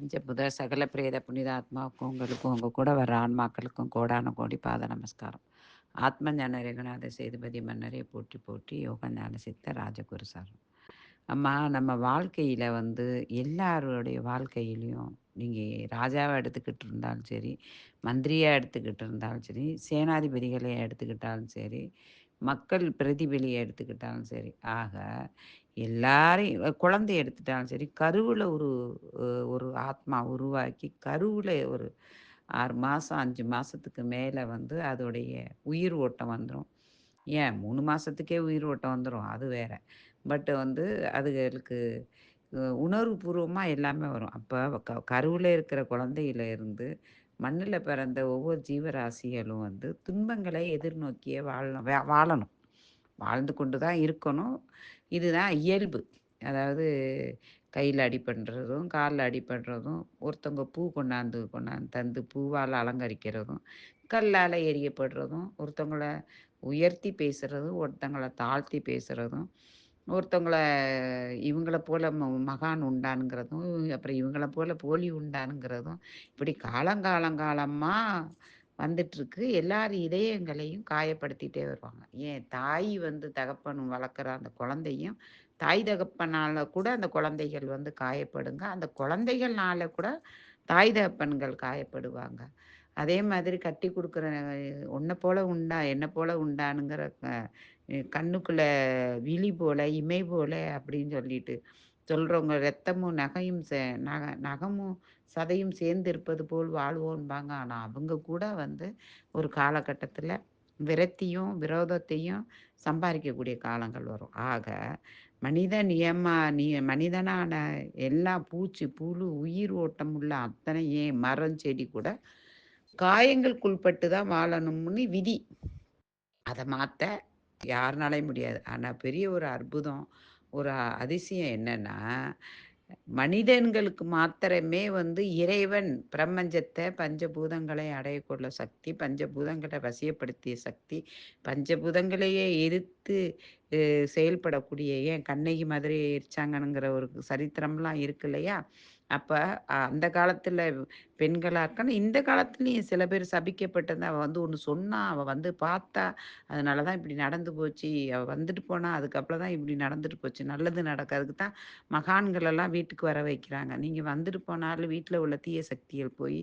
பஞ்சபுத சகல பிரேத புனித ஆத்மாவுக்கும் உங்களுக்கும் உங்கள் கூட வர ஆன்மாக்களுக்கும் கோடான கோடி பாத நமஸ்காரம். ஆத்ம ஞான ரகுநாத சேதுபதி மன்னரை போட்டி போட்டி யோக ஞான சித்த ராஜகுரு சார். அம்மா நம்ம வாழ்க்கையில் வந்து எல்லாருடைய வாழ்க்கையிலையும் நீங்கள் ராஜாவை எடுத்துக்கிட்டு இருந்தாலும் சரி மந்திரியாக எடுத்துக்கிட்டு இருந்தாலும் சரி சேனாதிபதிகளை எடுத்துக்கிட்டாலும் சரி மக்கள் பிரதிபலியை எடுத்துக்கிட்டாலும் சரி ஆக எல்லாரையும் குழந்தை எடுத்துட்டாலும் சரி கருவில் ஒரு ஒரு ஆத்மா உருவாக்கி கருவில் ஒரு ஆறு மாதம் அஞ்சு மாதத்துக்கு மேலே வந்து அதோடைய உயிர் ஓட்டம் வந்துடும் ஏன்? மூணு மாதத்துக்கே உயிர் ஓட்டம் வந்துடும் அது வேற. பட் வந்து அதுகளுக்கு உணர்வுபூர்வமாக எல்லாமே வரும். அப்போ க கருவில் இருக்கிற குழந்தையில இருந்து மண்ணில் பிறந்த ஒவ்வொரு ஜீவராசிகளும் வந்து துன்பங்களை எதிர்நோக்கியே வாழணும் வாழணும். வாழ்ந்து கொண்டு தான் இருக்கணும். இதுதான் இயல்பு. அதாவது கையில் அடிபடுறதும் காலில் அடிபடுறதும் ஒருத்தவங்க பூ கொண்டாந்து கொண்டாந்து தந்து பூவால் அலங்கரிக்கிறதும் கல்லால் எரியப்படுறதும் ஒருத்தவங்கள உயர்த்தி பேசுகிறதும் ஒருத்தங்களை தாழ்த்தி பேசுகிறதும் ஒருத்தவங்களை இவங்கள போல் மகான் உண்டானுங்கிறதும் அப்புறம் இவங்கள போல் போலி உண்டானுங்கிறதும் இப்படி காலங்காலங்காலமாக வந்துட்டுருக்கு. எல்லார் இதயங்களையும் காயப்படுத்திட்டே வருவாங்க. ஏன் தாய் வந்து தகப்பனும் வளர்க்குற அந்த குழந்தையும் தாய் தகப்பனால கூட அந்த குழந்தைகள் வந்து காயப்படுங்க. அந்த குழந்தைகள்னால கூட தாய் தகப்பன்கள் காயப்படுவாங்க. அதே மாதிரி கட்டி கொடுக்குற உன்னை போல உண்டா என்னை போல உண்டானுங்கிற கண்ணுக்குள்ள விழி போல இமை போல அப்படின்னு சொல்லிட்டு. சொல்கிறவங்க ரத்தமும் நகையும் சே நக நகமும் சதையும் சேர்ந்து இருப்பது போல் வாழ்வோம்பாங்க. ஆனால் அவங்க கூட வந்து ஒரு காலகட்டத்தில் விரத்தியும் விரோதத்தையும் சம்பாதிக்கக்கூடிய காலங்கள் வரும். ஆக மனித நியமா நீ மனிதனான எல்லா பூச்சி புழு உயிர் ஓட்டம் உள்ள அத்தனை ஏன் மரம் செடி கூட காயங்களுக்குள்பட்டு தான் வாழணும்னு விதி. அதை மாற்ற யாருனாலே முடியாது. ஆனால் பெரிய ஒரு அற்புதம் ஒரு அதிசயம் என்னன்னா மனிதன்களுக்கு மாத்திரமே வந்து இறைவன் பிரபஞ்சத்தை பஞ்சபூதங்களை அடையக்கொள்ள சக்தி பஞ்சபூதங்களை வசியப்படுத்திய சக்தி பஞ்சபூதங்களையே எதிர்த்து செயல்படக்கூடிய ஏன் கண்ணகி மாதிரி எரிச்சாங்கனுங்கிற ஒரு சரித்திரம்லாம் இருக்கு இல்லையா? அப்போ அந்த காலத்தில் பெண்களாக இருக்கணும் இந்த காலத்துலேயும் சில பேர் சபிக்கப்பட்டது அவள் வந்து ஒன்று சொன்னா அவள் வந்து பார்த்தா அதனால தான் இப்படி நடந்து போச்சு. அவள் வந்துட்டு போனால் அதுக்கப்புறம் தான் இப்படி நடந்துட்டு போச்சு. நல்லது நடக்கிறதுக்கு தான் மகான்களெல்லாம் வீட்டுக்கு வர வைக்கிறாங்க. நீங்கள் வந்துட்டு போனாலும் வீட்டில் உள்ள தீய சக்திகள் போய்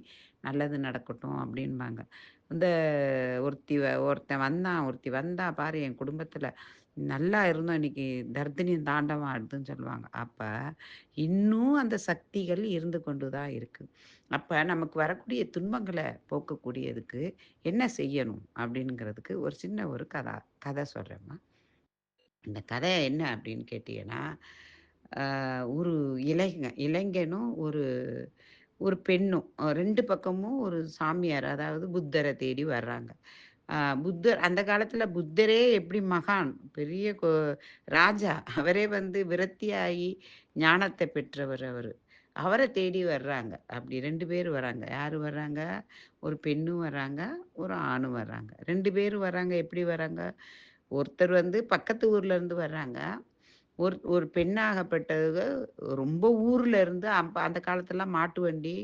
நல்லது நடக்கட்டும் அப்படின்பாங்க. இந்த ஒருத்தி ஒருத்தன் வந்தான் ஒருத்தி வந்தா பாரு என் குடும்பத்தில் நல்லா இருந்தோம் இன்னைக்கு. தர்தினியும் தாண்டவம் ஆடுதுன்னு சொல்லுவாங்க. அப்ப இன்னும் அந்த சக்திகள் இருந்து கொண்டு தான் இருக்கு. அப்ப நமக்கு வரக்கூடிய துன்பங்களை போக்கக்கூடியதுக்கு என்ன செய்யணும் அப்படிங்கிறதுக்கு ஒரு சின்ன ஒரு கதை கதை சொல்றேம்மா. இந்த கதை என்ன அப்படின்னு கேட்டீங்கன்னா ஒரு இளைஞ இளைஞனும் ஒரு ஒரு பெண்ணும். ரெண்டு பக்கமும் ஒரு சாமியார் அதாவது புத்தரை தேடி வர்றாங்க. புத்தர் அந்த காலத்துல புத்தரே எப்படி மகான்? பெரிய ராஜா. அவரே வந்து விரத்தியாகி ஞானத்தை பெற்றவர் அவர். அவரை தேடி வர்றாங்க. அப்படி ரெண்டு பேர் வராங்க. யார் வர்றாங்க? ஒரு பெண்ணும் வர்றாங்க ஒரு ஆணும் வர்றாங்க. ரெண்டு பேரும் வர்றாங்க. எப்படி வராங்க ஒருத்தர் வந்து பக்கத்து ஊர்ல இருந்து வர்றாங்க. ஒரு ஒரு பெண்ணாகப்பட்டது ரொம்ப ஊர்ல இருந்து அப்ப அந்த காலத்துலாம் மாட்டு வண்டி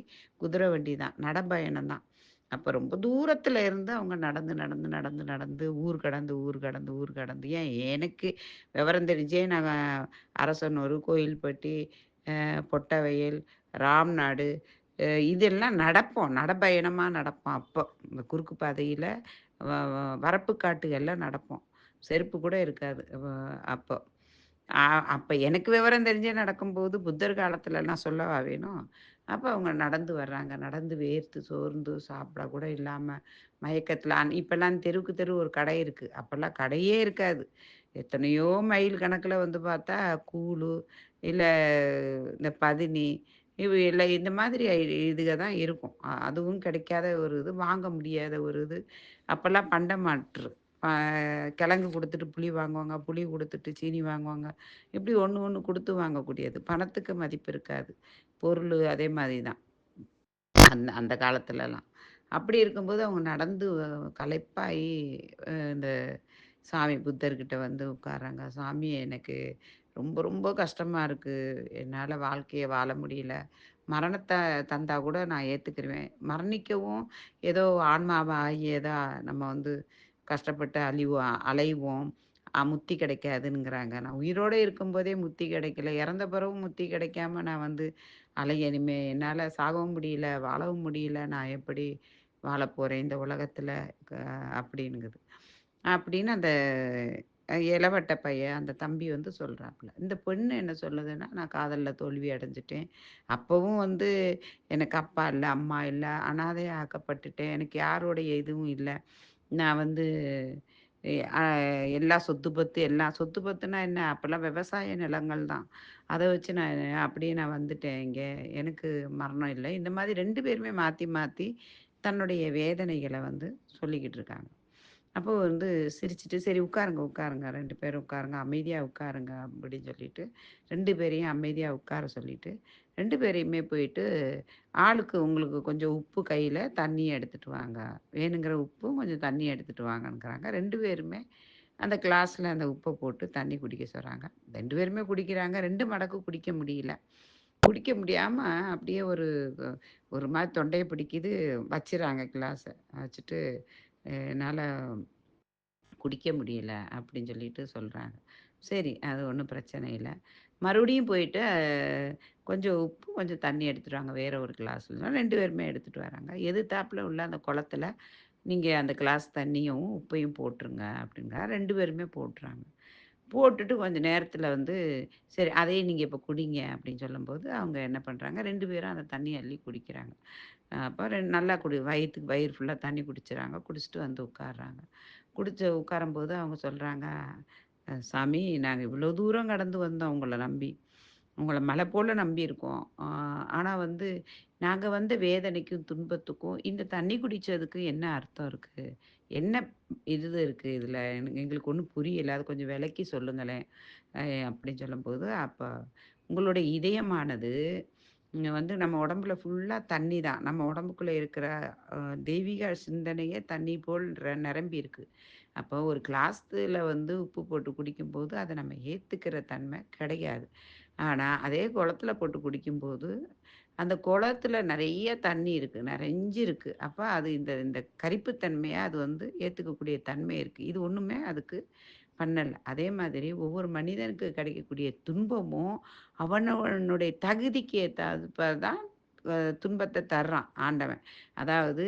குதிரை வண்டி தான். நடப்பயணம் தான். அப்போ ரொம்ப தூரத்தில் இருந்து அவங்க நடந்து நடந்து நடந்து நடந்து ஊர் கடந்து ஊர் கடந்து ஊர் கடந்து. ஏன் எனக்கு விவரம் தெரிஞ்சே நாங்கள் அரசனூர் கோயில்பட்டி பொட்டவயல் ராம்நாடு இதெல்லாம் நடப்போம். நடப்பயணமாக நடப்போம் அப்போ. இந்த குறுக்கு பாதையில் வரப்பு காட்டுகளில் நடப்போம். செருப்பு கூட இருக்காது அப்போ. அப்போ எனக்கு விவரம் தெரிஞ்சே நடக்கும்போது புத்தர் காலத்துலலாம் சொல்லவா வேணும்? அப்போ அவங்க நடந்து வர்றாங்க. நடந்து வேர்த்து சோர்ந்து சாப்பிட கூட இல்லாமல் மயக்கத்தில் இப்போல்லாம் தெருவுக்கு தெரு ஒரு கடை இருக்குது அப்போல்லாம் கடையே இருக்காது. எத்தனையோ மைல் கணக்கில் வந்து பார்த்தா கூழு இல்லை இந்த பதினி இவ இல்லை இந்த மாதிரி இதுக தான் இருக்கும். அதுவும் கிடைக்காத ஒரு இது வாங்க முடியாத ஒரு இது. அப்போல்லாம் பண்ட மாற்று. கிழங்கு கொடுத்துட்டு புளி வாங்குவாங்க புளி கொடுத்துட்டு சீனி வாங்குவாங்க. இப்படி ஒன்று ஒன்று கொடுத்து வாங்கக்கூடியது. பணத்துக்கு மதிப்பு இருக்காது. பொருள் அதே மாதிரி தான் அந்த அந்த காலத்துலலாம் அப்படி இருக்கும்போது அவங்க நடந்து களைப்பாகி இந்த சாமி புத்தர்கிட்ட வந்து உட்காராங்க சாமி எனக்கு ரொம்ப ரொம்ப கஷ்டமாக இருக்குது என்னால் வாழ்க்கையை வாழ முடியல மரணத்தை தந்தா கூட நான் ஏற்றுக்கிருவேன் மரணிக்கவும் ஏதோ ஆன்மாவாகியதா நம்ம வந்து கஷ்டப்பட்டு அழிவோம் அலைவோம். முத்தி கிடைக்காதுங்கிறாங்க. நான் உயிரோட இருக்கும்போதே முத்தி கிடைக்கல. இறந்த பிறகும் முத்தி கிடைக்காம நான் வந்து அலை இனிமே என்னால் சாகவும் முடியல, வாழவும் முடியல. நான் எப்படி வாழப்போகிறேன் இந்த உலகத்தில் க அப்படின்னுங்குது. அப்படின்னு அந்த இளவட்ட பையன், அந்த தம்பி வந்து சொல்கிறாப்புல இந்த பொண்ணு என்ன சொல்லுதுன்னா, நான் காதலில் தோல்வி அடைஞ்சிட்டேன் அப்போவும் வந்து எனக்கு அப்பா இல்லை அம்மா இல்லை அனாதையா ஆக்கப்பட்டுட்டேன். எனக்கு யாரோடைய இதுவும் இல்லை நான் வந்து எல்லா சொத்து பத்து எல்லாம் சொத்து பத்துனா என்ன? அப்போல்லாம் விவசாய நிலங்கள் தான். அதை வச்சு நான் அப்படியே நான் வந்துட்டேன் இங்கே எனக்கு மரணம் இல்லை இந்த மாதிரி ரெண்டு பேருமே மாற்றி மாற்றி தன்னுடைய வேதனைகளை வந்து சொல்லிக்கிட்டு இருக்காங்க. அப்போ வந்து சிரிச்சிட்டு "சரி உட்காருங்க, உட்காருங்க. ரெண்டு பேரும் உட்காருங்க. அமைதியாக உட்காருங்க." அப்படின்னு சொல்லிட்டு ரெண்டு பேரையும் அமைதியாக உட்கார சொல்லிட்டு, ரெண்டு பேரையுமே போயிட்டு, "ஆளுக்கு உங்களுக்கு கொஞ்சம் உப்பு கையில் தண்ணியை எடுத்துட்டு வாங்க. வேணுங்கிற உப்பும், கொஞ்சம் தண்ணியை எடுத்துகிட்டு வாங்கங்கிறாங்க." ரெண்டு பேருமே அந்த கிளாஸில் அந்த உப்பை போட்டு தண்ணி குடிக்க சொல்கிறாங்க ரெண்டு பேருமே குடிக்கிறாங்க. ரெண்டு மடக்கு குடிக்க முடியல. குடிக்க முடியாமல் அப்படியே ஒரு ஒரு மாதிரி தொண்டையை பிடிக்குது. வச்சுறாங்க கிளாஸை வச்சுட்டு, என்னால் குடிக்க முடியல." அப்படின்னு சொல்லிட்டு சொல்கிறாங்க சரி, அது ஒன்றும் பிரச்சனை இல்லை மறுபடியும் போயிட்டு கொஞ்சம் உப்பு, கொஞ்சம் தண்ணி எடுத்துகிட்டு வாங்க. வேறு ஒரு கிளாஸில் ரெண்டு பேருமே எடுத்துகிட்டு வராங்க. எதிர்த்தாப்புல உள்ள அந்த குளத்துல, நீங்கள் அந்த கிளாஸ் தண்ணியும், உப்பையும் போட்டுருங்க." அப்படிங்கிற ரெண்டு பேருமே போட்டுறாங்க. போட்டுட்டு கொஞ்சம் நேரத்தில் வந்து, "சரி அதையே நீங்கள் இப்போ குடிங்க." அப்படின்னு சொல்லும்போது, அவங்க என்ன பண்ணுறாங்க ரெண்டு பேரும் அந்த தண்ணியை அள்ளி குடிக்கிறாங்க. அப்போ ரெண்டு நல்லா குடி வயிற்றுக்கு வயிறு ஃபுல்லாக தண்ணி குடிச்சுறாங்க. குடிச்சுட்டு வந்து உட்கார்றாங்க. குடிச்சு உட்காரும்போது அவங்க சொல்கிறாங்க சாமி நாங்கள் இவ்வளோ தூரம் கடந்து வந்தோம் உங்களை நம்பி. உங்களை மலை போல் நம்பியிருக்கோம். ஆனால் வந்து நாங்கள் வந்த வேதனைக்கும், துன்பத்துக்கும் இந்த தண்ணி குடித்ததுக்கு என்ன அர்த்தம் இருக்குது என்ன இது இருக்குது இதில் எங்களுக்கு ஒன்றும் புரியல. அது கொஞ்சம் விலக்கி சொல்லுங்களேன்." அப்படின்னு சொல்லும்போது, அப்போ "உங்களுடைய இதயமானது வந்து நம்ம உடம்புல ஃபுல்லாக தண்ணி தான். நம்ம உடம்புக்குள்ளே இருக்கிற தெய்வீக சிந்தனையே தண்ணி போல் நிரம்பி இருக்குது அப்போ ஒரு கிளாஸ்தில் வந்து உப்பு போட்டு குடிக்கும்போது, அதை நம்ம ஏற்றுக்கிற தன்மை கிடையாது. ஆனால் அதே குளத்துல போட்டு குடிக்கும்போது, அந்த குளத்துல நிறைய தண்ணி இருக்குது நிறைஞ்சு இருக்குது அப்போ அது இந்த இந்த கரிப்புத்தன்மையாக அது வந்து ஏற்றுக்கக்கூடிய தன்மை இருக்குது இது ஒன்றுமே அதுக்கு பண்ணலை. அதே மாதிரி ஒவ்வொரு மனிதனுக்கு கிடைக்கக்கூடிய துன்பமும், அவனவனுடைய தகுதிக்கு ஏத்தாற்ப தான் துன்பத்தை தர்றான் ஆண்டவன். அதாவது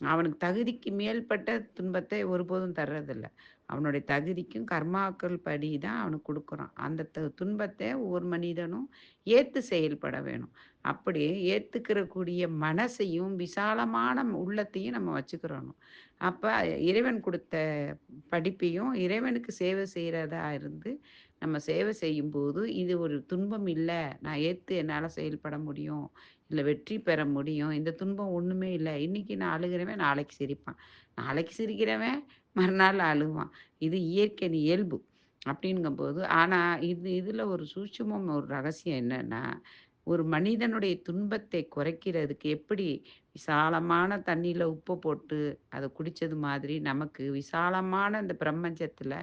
அவனுக்கு தகுதிக்கு மேல்பட்ட துன்பத்தை ஒருபோதும் தர்றதில்லை. அவனுடைய தகுதிக்கும் கர்மாக்கள் படி தான் அவனுக்கு கொடுக்குறான் அந்த துன்பத்தை ஒவ்வொரு மனிதனும் ஏற்று செயல்பட வேணும். அப்படி ஏற்றுக்கிறக்கூடிய மனசையும், விசாலமான உள்ளத்தையும் நம்ம வச்சுக்கிறணும். அப்போ இறைவன் கொடுத்த படிப்பையும், இறைவனுக்கு சேவை செய்கிறதா இருந்து, நம்ம சேவை செய்யும்போது, இது ஒரு துன்பம் இல்லை நான் ஏற்று என்னால் செயல்பட முடியும். இல்ல வெற்றி பெற முடியும். இந்த துன்பம் ஒண்ணுமே இல்ல. இன்னைக்கு நான் அழுகிறவன் நாளைக்கு சிரிப்பான். நாளைக்கு சிரிக்கிறவன் மறுநாள் அழுவான். இது இயற்கை இயல்பு. அப்படிங்கும்போது ஆனா இது இதுல ஒரு சூட்சமம் ஒரு ரகசியம் என்னன்னா, ஒரு மனிதனுடைய துன்பத்தை குறைக்கிறதுக்கு எப்படி விசாலமான தண்ணியில் உப்பு போட்டு அதை குடித்தது மாதிரி, நமக்கு விசாலமான இந்த கடவுள்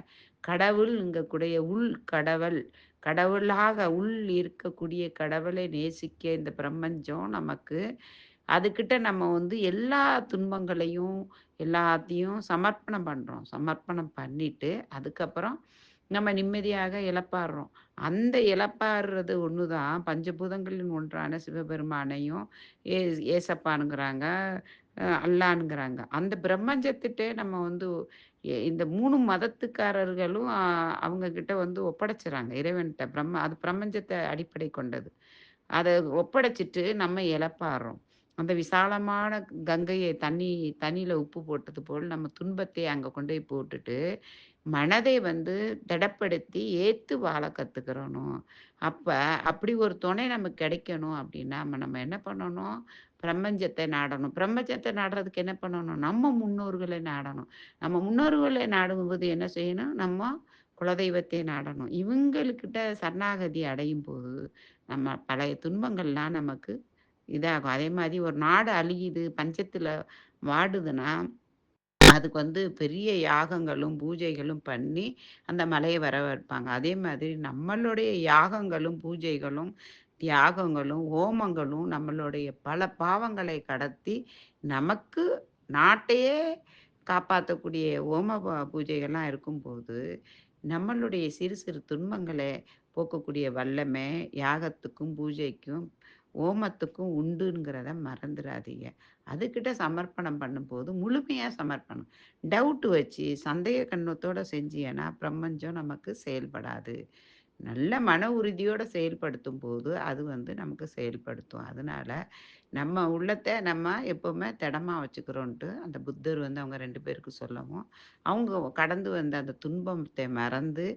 கடவுள்ங்கக்கூடிய உள் கடவுள், கடவுளாக உள் இருக்கக்கூடிய கடவுளை நேசிக்க இந்த பிரபஞ்சம் நமக்கு அதுக்கிட்ட நம்ம வந்து எல்லா துன்பங்களையும், எல்லாத்தையும் சமர்ப்பணம் பண்ணுறோம் சமர்ப்பணம் பண்ணிட்டு, அதுக்கப்புறம் நம்ம நிம்மதியாக இழப்பாடுறோம் அந்த இழப்பாடுறது ஒன்று தான் பஞ்சபூதங்களின் ஒன்றான சிவபெருமானையும், ஏ ஏசப்பானுங்கிறாங்க, அல்லானுங்கிறாங்க அந்த பிரம்மஞ்சத்திட்டே நம்ம வந்து இந்த மூணு மதத்துக்காரர்களும் அவங்க கிட்ட வந்து ஒப்படைச்சுறாங்க. இறைவன்கிட்ட பிரம்ம அது பிரபஞ்சத்தை அடிப்படை கொண்டது. அதை ஒப்படைச்சிட்டு நம்ம இழப்பாடுறோம் அந்த விசாலமான கங்கையை தண்ணி தண்ணியில் உப்பு போட்டது போல் நம்ம துன்பத்தை அங்கே கொண்டு போய் போட்டுட்டு, மனதை வந்து திடப்படுத்தி ஏற்று வாழ கற்றுக்கிறணும் அப்போ அப்படி ஒரு துணை நமக்கு கிடைக்கணும் அப்படின்னா, நம்ம நம்ம என்ன பண்ணணும்? பிரபஞ்சத்தை நாடணும். பிரபஞ்சத்தை நாடுறதுக்கு என்ன பண்ணணும்? நம்ம முன்னோர்களை நாடணும். நம்ம முன்னோர்களை நாடும்போது என்ன செய்யணும்? நம்ம குலதெய்வத்தை நாடணும். இவங்களுக்கிட்ட சரணாகதி அடையும் போது நம்ம பழைய துன்பங்கள்லாம் நமக்கு இதாகும். அதே மாதிரி ஒரு நாடு அழியுது, பஞ்சத்தில் வாடுதுன்னா, அதுக்கு வந்து பெரிய யாகங்களும், பூஜைகளும் பண்ணி அந்த மலையை வர வைப்பாங்க. அதே மாதிரி நம்மளுடைய யாகங்களும், பூஜைகளும், தியாகங்களும், ஹோமங்களும் நம்மளுடைய பல பாவங்களை கடத்தி, நமக்கு நாட்டையே காப்பாற்றக்கூடிய ஹோம ப பூஜைகள்லாம் இருக்கும்போது, நம்மளுடைய சிறு சிறு துன்பங்களை போக்கக்கூடிய வல்லமை யாகத்துக்கும், பூஜைக்கும், ஓமத்துக்கும் உண்டுங்கிறத மறந்துடாதீங்க அதுக்கிட்ட சமர்ப்பணம் பண்ணும்போது முழுமையாக சமர்ப்பணம். டவுட் வச்சு சந்தேக கண்ணத்தோடு செஞ்சீங்கன்னா, பிரபஞ்சம் நமக்கு செயல்படாது. நல்ல மன உறுதியோடு செயல்படுத்தும் போது அது வந்து நமக்கு செயல்படுத்தும். அதனால, நம்ம உள்ளத்தை நம்ம எப்போவுமே திடமாக வச்சுக்கிறோன்ட்டு, அந்த புத்தர் வந்து அவங்க ரெண்டு பேருக்கு சொல்லவும், அவங்க கடந்து வந்த அந்த துன்பத்தை மறந்து,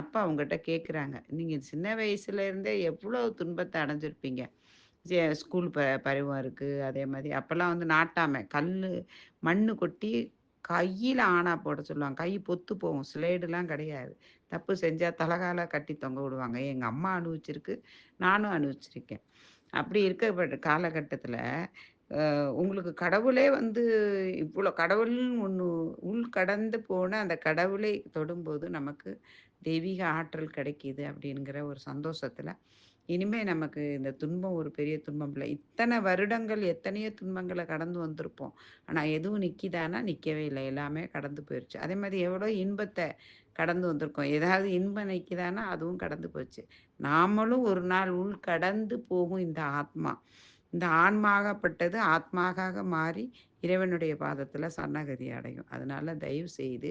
அப்பா அவங்ககிட்ட கேட்குறாங்க. நீங்கள் சின்ன வயசுலேருந்தே எவ்வளோ துன்பத்தை அடைஞ்சிருப்பீங்க." ஸ்கூல் ப பருவம் இருக்குது அதே மாதிரி அப்போல்லாம் வந்து நாட்டாமை, கல் மண்ணு கொட்டி கையில் ஆணா போட சொல்லுவாங்க. கை பொத்து போகும். ஸ்லேடுலாம் கிடையாது. தப்பு செஞ்சால் தலகால கட்டி தொங்க விடுவாங்க. எங்கள் அம்மா அனுபவிச்சிருக்கு. நானும் அனுபவிச்சிருக்கேன். அப்படி இருக்கப்பட்ட காலகட்டத்தில் உங்களுக்கு கடவுளே வந்து இவ்வளோ கடவுள்னு ஒன்று உள் கடந்து போன அந்த கடவுளை தொடும்போது நமக்கு தெய்வீக ஆற்றல் கிடைக்கிது அப்படிங்கிற ஒரு சந்தோஷத்தில் இனிமே நமக்கு இந்த துன்பம் ஒரு பெரிய துன்பம் இல்லை இத்தனை வருடங்கள் எத்தனையோ துன்பங்களை கடந்து வந்திருப்போம். ஆனால் எதுவும் நிற்கிதானா நிற்கவே இல்லை எல்லாமே கடந்து போயிடுச்சு அதே மாதிரி எவ்வளோ இன்பத்தை கடந்து வந்திருக்கோம். ஏதாவது இன்பம் நிற்கிதானா அதுவும் கடந்து போச்சு. நாமளும் ஒரு நாள் உள் கடந்து போகும் இந்த ஆத்மா. இந்த ஆன்மாகப்பட்டது ஆத்மாக மாறி இறைவனுடைய பாதத்தில் சரணகதி அடையும். அதனால தயவு செய்து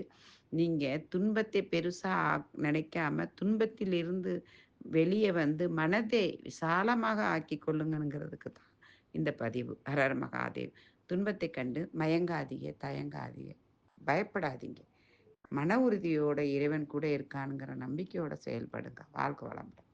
நீங்கள் துன்பத்தை பெருசாக ஆக் நினைக்காம, துன்பத்திலிருந்து வெளியே வந்து மனதை விசாலமாக ஆக்கி கொள்ளுங்கிறதுக்கு தான் இந்த பதிவு. ஹர மகாதேவ். துன்பத்தைக் கண்டு மயங்காதீங்க, தயங்காதீங்க, பயப்படாதீங்க. மன உறுதியோட இறைவன் கூட இருக்கானுங்கிற நம்பிக்கையோட செயல்படுங்க. வாழ்க்கை வளமுடன்.